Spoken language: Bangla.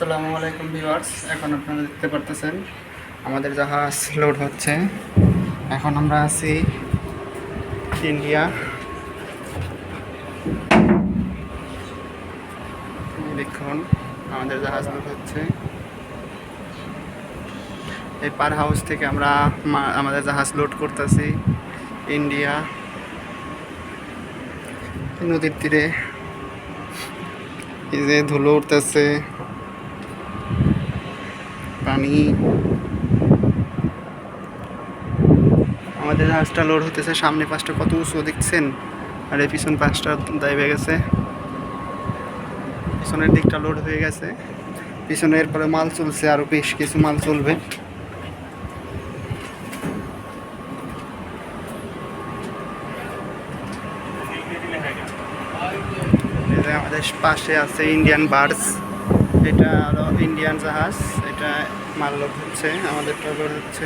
আসসালামু আলাইকুম ভিউয়ার্স, এখন আপনারা দেখতে পারতেছেন আমাদের জাহাজ লোড হচ্ছে। এখন আমরা আছি ইন্ডিয়া। দেখুন, আমাদের জাহাজ লোড হচ্ছে। এই পার হাউস থেকে আমরা আমাদের জাহাজ লোড করতেছি ইন্ডিয়া। নদীর তীরে এই যে ধুলো উঠতেছে। পানি। আমাদের জাহাজটা লোড হতেছে, সামনে পাশটা কত উঁচু দেখছেন? আর এই পিছন পাশটা দাইবে গেছে। পিছনের দিকটা লোড হয়ে গেছে। পিছনে এরপরে মাল চলছে, আরও বেশ কিছু মাল চলবে। আমাদের পাশে আছে ইন্ডিয়ান বার্ডস এটা আরও ইন্ডিয়ান জাহাজ এটা মাল হচ্ছে আমাদের লোড হচ্ছে।